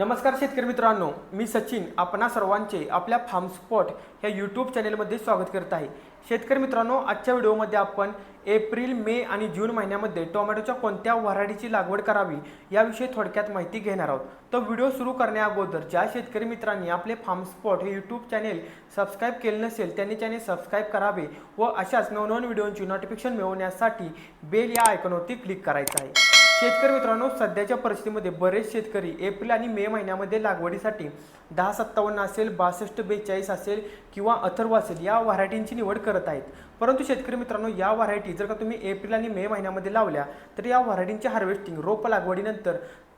नमस्कार शेतकरी मित्रांनो मी सचिन आपणा सर्वांचे आपल्या फार्म स्पॉट ह्या यूट्यूब चॅनेलमध्ये स्वागत करत आहे. शेतकरी मित्रांनो आजच्या व्हिडिओमध्ये आपण एप्रिल मे आणि जून महिन्यामध्ये टोमॅटोच्या कोणत्या व्हरायटीची लागवड करावी याविषयी थोडक्यात माहिती घेणार आहोत. तर व्हिडिओ सुरू करण्याअगोदर ज्या शेतकरी मित्रांनी आपले फार्म स्पॉट हे यूट्यूब चॅनेल सबस्क्राईब केले नसेल त्यांनी चॅनेल सबस्क्राईब करावे व अशाच नवनवीन व्हिडिओंची नोटिफिकेशन मिळवण्यासाठी बेल या आयकॉनवरती क्लिक करायचं आहे. शेतकरी मित्रांनो सध्याच्या परिस्थितीमध्ये बरेच शेतकरी एप्रिल आणि मे महिन्यामध्ये लागवडीसाठी दहा सत्तावन्न असेल बासष्ट बेचाळीस असेल किंवा अथर्व असेल या व्हरायटींची निवड करत आहेत. परंतु शेतकरी मित्रांनो या व्हरायटी जर का तुम्ही एप्रिल आणि मे महिन्यामध्ये लावल्या तर या व्हरायटींची हार्वेस्टिंग रोप लागवडीनंतर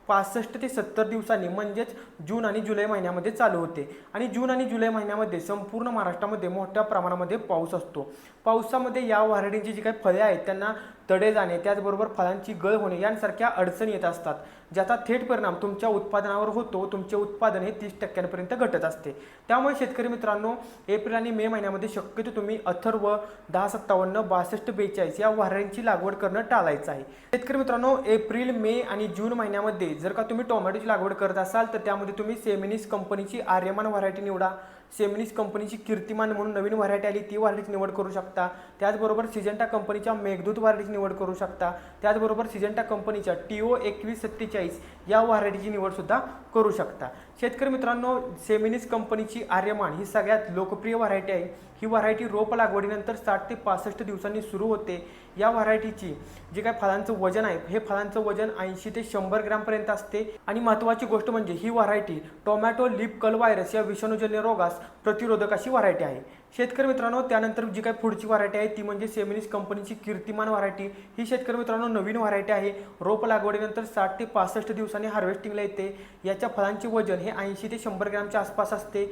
पासष्ट ते सत्तर दिवसांनी म्हणजेच जून आणि जुलै महिन्यामध्ये चालू होते. आणि जून आणि जुलै महिन्यामध्ये संपूर्ण महाराष्ट्रामध्ये मोठ्या प्रमाणामध्ये पाऊस असतो. पावसामध्ये या व्हरायटींची जी काही फळे आहेत त्यांना तडे जाणे त्याचबरोबर फळांची गळ होणे यांसारख्या अडचणी येत असतात ज्याचा थेट परिणाम तुमच्या उत्पादनावर होतो. तुमचे उत्पादन हे तीस टक्क्यांपर्यंत घटत असते. त्यामुळे शेतकरी मित्रांनो एप्रिल आणि मे महिन्यामध्ये शक्यतो तुम्ही अथर्व दहा सत्तावन्न बासष्ट बेचाळीस या वाऱ्यांची लागवड करणं टाळायचं आहे. शेतकरी मित्रांनो एप्रिल मे आणि जून महिन्यामध्ये जर का तुम्ही टोमॅटोची लागवड करत असाल तर त्यामध्ये तुम्ही सेमिनिस कंपनीची आर्यमान व्हरायटी निवडा. सेमिनिस कंपनीची कीर्तिमान म्हणून नवीन व्हरायटी आली ती व्हरायटीची निवड करू शकता. त्याचबरोबर सिजंटा कंपनीच्या मेघदूत व्हरायटीची निवड करू शकता. त्याचबरोबर सिजंटा कंपनीच्या टी ओ एकवीस सत्तेचाळीस या व्हरायटीची निवडसुद्धा करू शकता. शेतकरी मित्रांनो सेमिनिस कंपनीची आर्यमान ही सगळ्यात लोकप्रिय व्हरायटी आहे. ही व्हरायटी रोप लागवडीनंतर साठ ते पासष्ट दिवसांनी सुरू होते. या व्हरायटीची जे काय फळांचं वजन आहे हे फळांचं वजन ऐंशी ते शंभर ग्रॅमपर्यंत असते. आणि महत्त्वाची गोष्ट म्हणजे ही variety tomato leaf curl virus या विषाणूजन्य रोगास प्रतिरोधक अशी व्हरायटी आहे. शेतकरी मित्रांनो त्यानंतर जी काही पुढची व्हरायटी आहे ती म्हणजे सेमिनिस कंपनीची कीर्तिमान व्हरायटी ही शेतकरी मित्रांनो नवीन व्हरायटी आहे. रोप लागवडीनंतर साठ ते पासष्ट दिवसांनी हार्वेस्टिंगला येते. याच्या फळांचे वजन हे ऐंशी ते शंभर ग्रॅमच्या आसपास असते.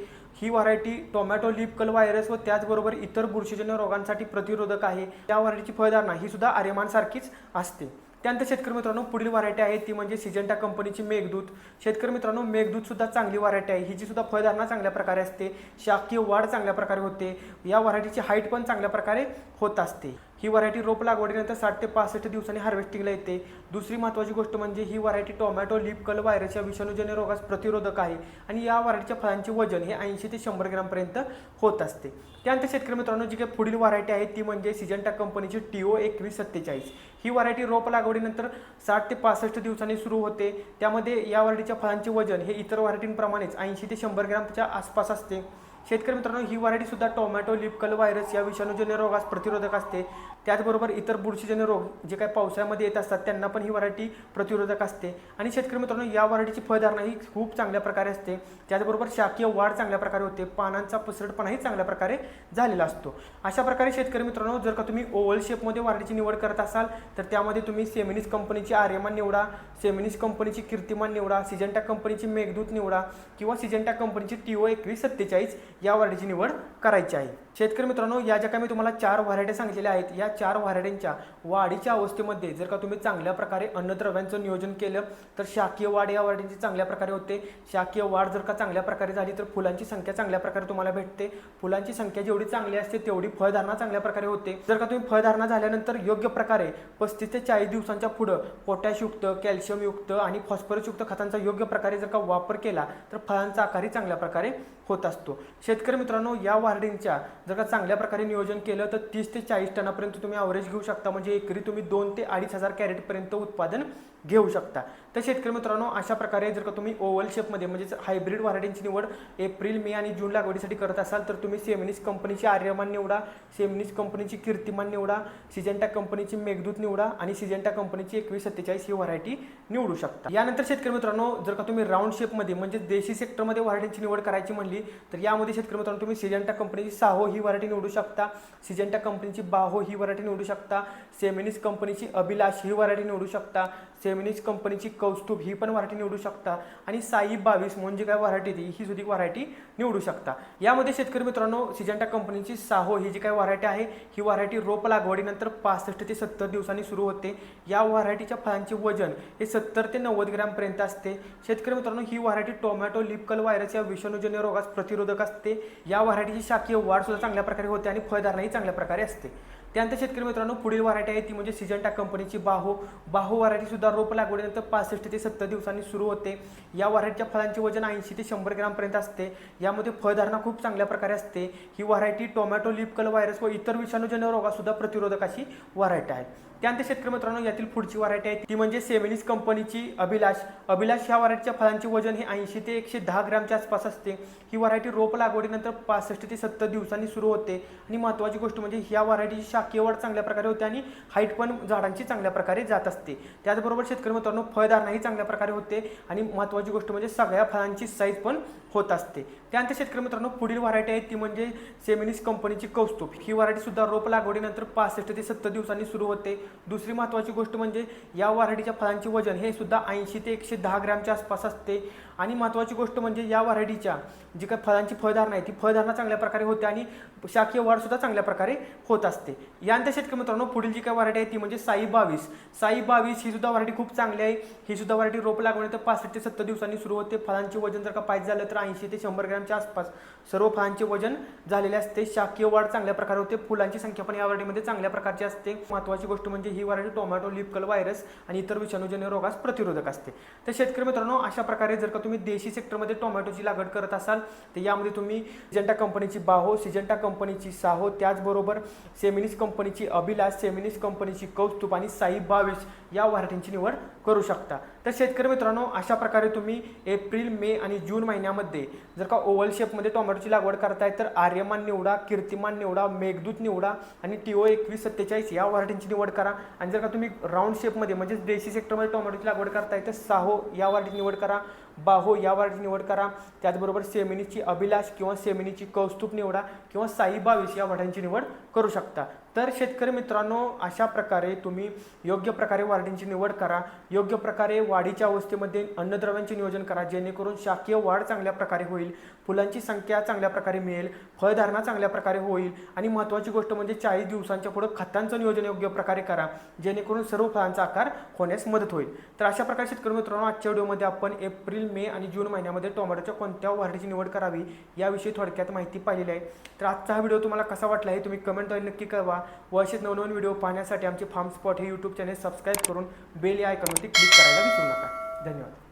ही variety tomato leaf curl virus व त्याचबरोबर इतर बुरशीजन्य रोगांसाठी प्रतिरोधक आहे. त्या व्हरायटीची फळधारणा ही सुद्धा आर्यमानसारखीच असते. त्यानंतर शेतकरी मित्रांनो पुढील व्हरायटी आहे ती म्हणजे सिजंटा कंपनीची मेघदूत. शेतकरी मित्रांनो मेघदूत सुद्धा चांगली व्हरायटी आहे. हिची सुद्धा फळधारणा चांगल्या प्रकारे असते शाकीय वाढ चांगल्या प्रकारे होते. या व्हरायटीची हाईट पण चांगल्या प्रकारे होत असते. ही व्हरायटी रोप लागवडीनंतर साठ ते पासष्ट दिवसांनी हार्वेस्टिंगला येते. दुसरी महत्त्वाची गोष्ट म्हणजे ही variety tomato leaf curl virus या विषाणूजन्य रोगास प्रतिरोधक आहे आणि या व्हरायटीच्या फळांचे वजन हे ऐंशी ते शंभर ग्रामपर्यंत होत असते. त्यानंतर शेतकरी मित्रांनो जी काही पुढील व्हरायटी आहे ती म्हणजे सिजंटा कंपनीची टी ओ एकवीस सत्तेचाळीस. ही व्हरायटी रोप लागवडीनंतर साठ ते पासष्ट दिवसांनी सुरू होते. त्यामध्ये या व्हरायटीच्या फळांचे वजन हे इतर व्हरायटींप्रमाणेच ऐंशी ते शंभर ग्रामच्या आसपास असते. शेतकरी मित्रांनो ही व्हरायटी सुद्धा टोमॅटो लिपकल व्हायरस या विषाणूजन्य रोगास प्रतिरोधक असते. त्याचबरोबर इतर बुरशीजन्य रोग जे काही पावसाळ्यामध्ये येत असतात त्यांना पण ही व्हरायटी प्रतिरोधक असते. आणि शेतकरी मित्रांनो या व्हरायटीची फळधारणा ही खूप चांगल्या प्रकारे असते. त्याचबरोबर शाकीय वाढ चांगल्या प्रकारे होते. पानांचा पसरटपणाही चांगल्या प्रकारे झालेला असतो. अशा प्रकारे शेतकरी मित्रांनो जर का तुम्ही ओव्हल शेपमध्ये व्हरायटीची निवड करत असाल तर त्यामध्ये तुम्ही सेमिनिस कंपनीची आर्यमान निवडा सेमिनिस कंपनीची कीर्तिमान निवडा सिजंटा कंपनीची मेघदूत निवडा किंवा सिजंटा कंपनीची टी ओ एकवीस सत्तेचाळीस या व्हरायटीची निवड करायची आहे. शेतकरी मित्रांनो या ज्या काही मी तुम्हाला चार व्हरायटी सांगितलेल्या आहेत या चार व्हरायटींच्या वाढीच्या अवस्थेमध्ये जर का तुम्ही चांगल्या प्रकारे अन्नद्रव्यांचं नियोजन केलं तर शाकीय वाढ या व्हरायटींची चांगल्या प्रकारे होते. शाकीय वाढ जर का चांगल्या प्रकारे झाली तर फुलांची संख्या चांगल्या प्रकारे तुम्हाला भेटते. फुलांची संख्या जेवढी चांगली असते तेवढी फळधारणा चांगल्या प्रकारे होते. जर का तुम्ही फळधारणा झाल्यानंतर योग्य प्रकारे पस्तीस ते चाळीस दिवसांच्या पुढं पोटॅशयुक्त कॅल्शियमयुक्त आणि फॉस्फरसयुक्त खतांचा योग्य प्रकारे जर का वापर केला तर फळांचा आकारही चांगल्या प्रकारे होत असतो. शेतकरी मित्रांनो या वाढींच्या जर का चांगल्या प्रकारे नियोजन केलं तर तीस ते चाळीस टनापर्यंत तुम्ही ॲव्हरेज घेऊ शकता. म्हणजे एकरी तुम्ही दोन ते अडीच हजार कॅरेटपर्यंत उत्पादन घेऊ शकता. तर शेतकरी मित्रांनो अशा प्रकारे जर का तुम्ही ओव्हल शेपमध्ये म्हणजेच हायब्रिड व्हरायटींची निवड एप्रिल मे आणि जून लागवडीसाठी करत असाल तर तुम्ही सेमिनिस कंपनीची आर्यमान निवडा सेमिनिस कंपनीची कीर्तिमान निवडा सिजेंटा कंपनीची मेघदूत निवडा आणि सिजेंटा कंपनीची एकवीस सत्तेचाळीस ही व्हरायटी निवडू शकता. यानंतर शेतकरी मित्रांनो जर का तुम्ही राऊंड शेपमध्ये म्हणजे देशी सेक्टरमध्ये व्हरायटींची निवड करायची म्हणली तर यामध्ये शेतकरी मित्रांनो तुम्ही सिजेंटा कंपनीची साहो ही व्हरायटी निवडू शकता सिजेंटा कंपनीची बाहो ही व्हरायटी निवडू शकता सेमिनिस कंपनीची अभिलाष ही व्हरायटी निवडू शकता जेमिनीज कंपनीची कौस्तुभ ही पण व्हरायटी निवडू शकता. आणि साई बावीस म्हणजे काय व्हरायटी ती? ही सुद्धा व्हरायटी निवडू शकता. यामध्ये शेतकरी मित्रांनो सिजंटा कंपनीची साहो ही जी काय व्हरायटी आहे ही व्हरायटी रोप लागवडीनंतर पासष्ट ते सत्तर दिवसांनी सुरू होते. या व्हरायटीच्या फळांचे वजन हे सत्तर ते नव्वद ग्रॅमपर्यंत असते. शेतकरी मित्रांनो ही variety tomato leaf curl virus या विषाणूजन्य रोगास प्रतिरोधक असते. या व्हरायटीची शाकीय वाढ सुद्धा चांगल्या प्रकारे होते आणि फळधारणाही चांगल्या प्रकारे असते. त्यानंतर शेतकरी मित्रांनो पुढील व्हरायटी आहे ती म्हणजे सिजंटा कंपनीची बाहो. बाहो व्हरायटीसुद्धा रोप लागवडीनंतर पासष्ट ते सत्तर दिवसांनी सुरू होते. या व्हरायटीच्या फळांचे वजन ऐंशी ते शंभर ग्रामपर्यंत असते. यामध्ये फळधारणा खूप चांगल्या प्रकारे असते. ही variety tomato leaf curl virus व इतर विषाणूजन्य रोगासुद्धा प्रतिरोधक अशी व्हरायटी आहे. त्यानंतर शेतकरी मित्रांनो यातील पुढची व्हरायटी आहे ती म्हणजे सेमिनिस कंपनीची अभिलाष. अभिलाष ह्या व्हरायटीच्या फळांचे वजन हे ऐंशी ते एकशे दहा ग्रॅमच्या आसपास असते. ही व्हरायटी रोप लागवडीनंतर पासष्ट ते सत्तर दिवसांनी सुरू होते. आणि महत्त्वाची गोष्ट म्हणजे ह्या व्हरायटीची शाकीय वाढ चांगल्या प्रकारे होते आणि हाईट पण झाडांची चांगल्या प्रकारे जात असते. त्याचबरोबर शेतकरी मित्रांनो फळधारणाही चांगल्या प्रकारे होते आणि महत्त्वाची गोष्ट म्हणजे सगळ्या फळांची साईज पण होत असते. त्यानंतर शेतकरी मित्रांनो पुढील व्हरायटी आहे ती म्हणजे सेमिनिस कंपनीची कौस्तुभ. ही व्हरायटी सुद्धा रोप लागवडीनंतर पासष्ट ते सत्तर दिवसांनी सुरू होते. दुसरी महत्त्वाची गोष्ट म्हणजे या व्हरायटीच्या फळांचे वजन हे सुद्धा ऐंशी ते एकशे दहा ग्रॅमच्या आसपास असते. आणि महत्त्वाची गोष्ट म्हणजे या व्हरायटीच्या जी काही फळांची फळधारणा आहे ती फळधारणा चांगल्या प्रकारे होते आणि शाकीय वाढसुद्धा चांगल्या प्रकारे होत असते. यानंतर शेतकरी मित्रांनो पुढील जी काही व्हरायटी आहे ती म्हणजे साई बावीस. साई बावीस ही सुद्धा व्हरायटी खूप चांगली आहे. ही सुद्धा व्हरायटी रोप लागवण्यानंतर पासष्ट ते सत्तर दिवसांनी सुरू होते. फळांचे वजन जर का पाहिजे झालं तर ऐंशी ते शंभर ग्रॅमच्या आसपास सर्व फळांचे वजन झालेले असते. शाकीय वाढ चांगल्या प्रकारे होते. फुलांची संख्या पण या व्हरायटीमध्ये चांगल्या प्रकारची असते. महत्त्वाची गोष्ट म्हणजे म्हणजे ही variety tomato leaf curl virus आणि इतर विषाणूजन्य रोगास प्रतिरोधक असते. तर शेतकरी मित्रांनो अशा प्रकारे जर का तुम्ही देशी सेक्टरमध्ये टोमॅटोची लागवड करत असाल तर यामध्ये तुम्ही सिजेंटा कंपनीची बाहो सिजेंटा कंपनीची साहो त्याचबरोबर सेमिनिस कंपनीची अभिलाष सेमिनिस कंपनीची कौस्तुभ आणि साई बावीस या व्हरायटींची निवड करू शकता. तर शेतकरी मित्रांनो अशा प्रकारे तुम्ही एप्रिल मे आणि जून महिन्यामध्ये जर का ओव्हल शेपमध्ये टोमॅटोची लागवड करताय तर आर्यमान निवडा कीर्तिमान निवडा मेघदूत निवडा आणि टीओ एकवीस सत्तेचाळीस या व्हरायटींची निवड करा. आणि जर का तुम्ही राऊंड शेपमध्ये म्हणजे देशी सेक्टरमध्ये टोमॅटोची लागवड करताय तर साहो या व्हरायटी निवड करा. बाहो या व्हरायटी निवड करा. त्याचबरोबर सेमिनीची अभिलाष किंवा सेमिनीची कौस्तुभ निवडा किंवा साई बावीस या व्हरायटींची निवड करू शकता. तर शेतकरी मित्रांनो अशा प्रकारे तुम्ही योग्य प्रकारे वाढींची निवड करा. योग्य प्रकारे वाढीच्या अवस्थेमध्ये अन्नद्रव्यांचे नियोजन करा. जेणेकरून शाकीय वाढ चांगल्या प्रकारे होईल फुलांची संख्या चांगल्या प्रकारे मिळेल फळधारणा चांगल्या प्रकारे होईल आणि महत्त्वाची गोष्ट म्हणजे चाळीस दिवसांच्या पुढं खतांचं नियोजन योग्य प्रकारे करा जेणेकरून सर्व फळांचा आकार होण्यास मदत होईल. तर अशा प्रकारे शेतकरी मित्रांनो आजच्या व्हिडिओमध्ये आपण एप्रिल मे आणि जून महिन्यामध्ये टोमॅटोच्या कोणत्या वाढीची निवड करावी याविषयी थोडक्यात माहिती पाहिलेली आहे. तर आजचा हा व्हिडिओ तुम्हाला कसा वाटला हे तुम्ही कमेंटद्वारे नक्की कळवा. व असेच नवनवीन व्हिडिओ पाहण्यासाठी आमचे फार्म स्पॉट हे यूट्यूब चॅनल सबस्क्राईब करून बेल या आयकॉनवरती क्लिक करायला विसरू नका. धन्यवाद.